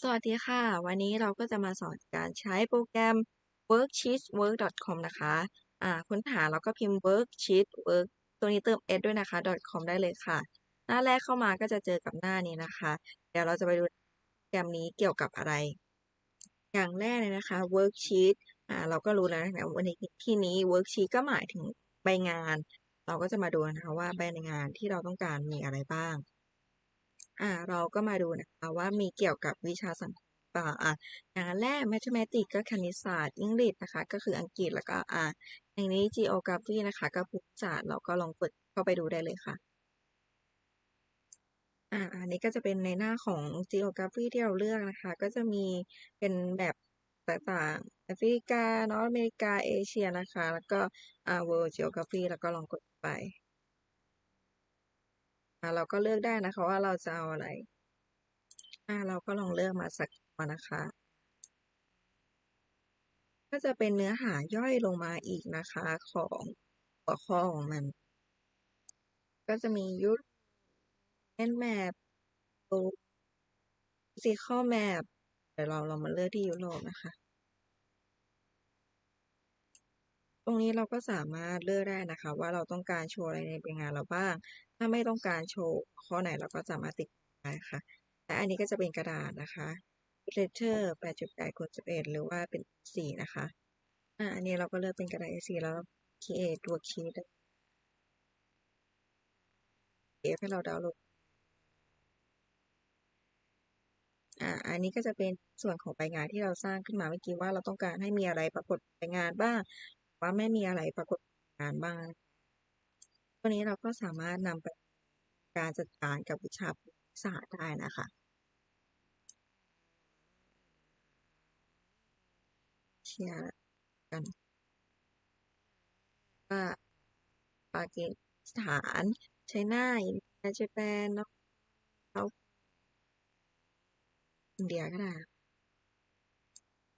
สวัสดีค่ะ วันนี้เราก็จะมาสอนการใช้โปรแกรม worksheetwork.com นะคะ อ่าค้นหาแล้วก็พิมพ์ worksheet work ตัวนี้เติม s ด้วยนะคะ .com ได้เลยค่ะ หน้าแรกเข้ามาก็จะเจอกับหน้านี้นะคะ เดี๋ยวเราจะไปดูโปรแกรมนี้เกี่ยวกับอะไร อย่างแรกเลยนะคะ worksheet อ่าเราก็รู้แล้วนะคะวันนี้ที่นี้ worksheet ก็หมายถึงใบงาน เราก็จะมาดูนะคะว่าใบงานที่เราต้องการมีอะไรบ้าง อ่าเราก็มาดูนะคะว่ามีเกี่ยวกับวิชาสังคมเปล่าอะอย่างแรก mathematics ก็คณิตศาสตร์ English นะคะ ก็คืออังกฤษแล้วก็อ่าอย่างนี้ geography นะคะ ก็ภูมิศาสตร์เราก็ลองกดเข้าไปดูได้เลยค่ะอ่าอันนี้ก็จะเป็นในหน้าของ geography ที่เราเลือกนะคะ ก็จะมีเป็นแบบต่างๆแอฟริกา นอร์อเมริกา เอเชียนะคะ แล้วก็อ่า world geography แล้วก็ลองกดไป เราก็เลือกได้นะคะว่าเราจะเอาอะไรอ่าเราก็ลองเลือกมาสักตัวนะคะ ก็จะเป็นเนื้อหาย่อยลงมาอีกนะคะของหัวข้อของมัน ก็จะมียุทธแอนแมปโฟิคอลแมปเดี๋ยวเราเรามาเลือกที่ยุโรปนะคะ ต รงนี้เราก็สามารถเลือกได้นะคะ ว่าเราต้องการโชว์อะไรในงานเราบ้าง ถ้าไม่ต้องการโชว์ข้อไหนเราก็สามารถติดได้ค่ะ และอันนี้ก็จะเป็นกระดาษนะคะ letter 8.8คูณ11 หรือว่าเป็นสีนะคะ อ่า อันนี้เราก็เลือกเป็นกระดาษ A4 แล้ว create ตัว sheet เอฟให้เราดาวน์โหลด อ่า อันนี้ก็จะเป็นส่วนของใบงานที่เราสร้างขึ้นมาเมื่อกี้ว่าเราต้องการให้มีอะไรปรากฏใบงานบ้าง ว่าไม่มีอะไรปรากฏงานบ้างตัวนี้เราก็สามารถนำไปการจัดการกับวิชาภูมิศาสตร์ได้นะคะเชียร์กันว่าปากีสถานไชน่าอินเดียญี่ปุ่นเนาะเราอินเดียก็ได้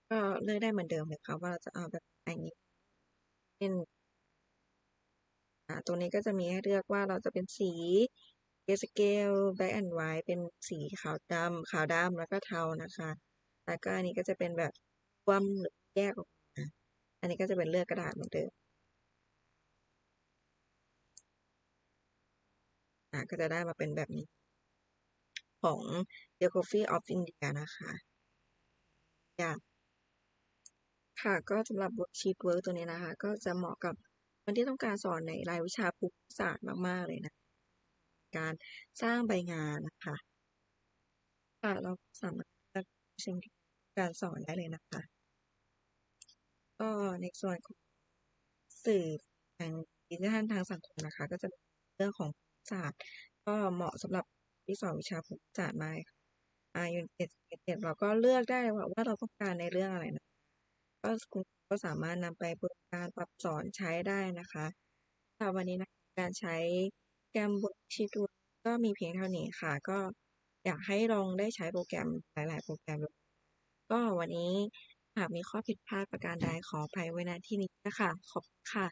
ก็เลือกได้เหมือนเดิมเลยค่ะว่าเราจะเอาแบบไหน เป็นตรงนี้ก็จะมีให้เลือกว่าเราจะเป็นสีเกสเกลแบ็กแอนด์ไวท์เป็นสีขาวดำขาวดำแล้วก็เทานะคะ แล้วก็อันนี้ก็จะเป็นแบบรวมหรือแยกออกมาอันนี้ก็จะเป็นเลือกกระดาษเหมือนเดิมอ่าก็จะได้มาเป็นแบบนี้ ของ Geography of India นะคะ อยาก ค่ะ ก็สำหรับ worksheet work ตัวนี้นะคะ ก็จะเหมาะกับคนที่ต้องการสอนในรายวิชาภูมิศาสตร์มาก ๆ เลยนะ การสร้างใบงานนะคะค่ะเราสามารถใช้การสอนได้เลยนะคะก็ในส่วนของสื่อทางดิจิทัลทางสังคมนะคะ ก็จะเป็นเรื่องของศาสตร์ ก็เหมาะสำหรับที่สอนวิชาภูมิศาสตร์มาอ่ายูนิตเจ็ดเจ็ดเราก็เลือกได้ว่าเราต้องการในเรื่องอะไรนะ ก็คุณก็สามารถนำไปบริการปรับสอนใช้ได้นะคะสำหรับวันนี้นะการใช้แกรมบทชีตก็มีเพียงเท่านี้ค่ะ ก็อยากให้ลองได้ใช้โปรแกรมหลาย ๆ โปรแกรม ก็วันนี้หากมีข้อผิดพลาดประการใดขออภัยไว้ณที่นี้นะคะขอบคุณค่ะ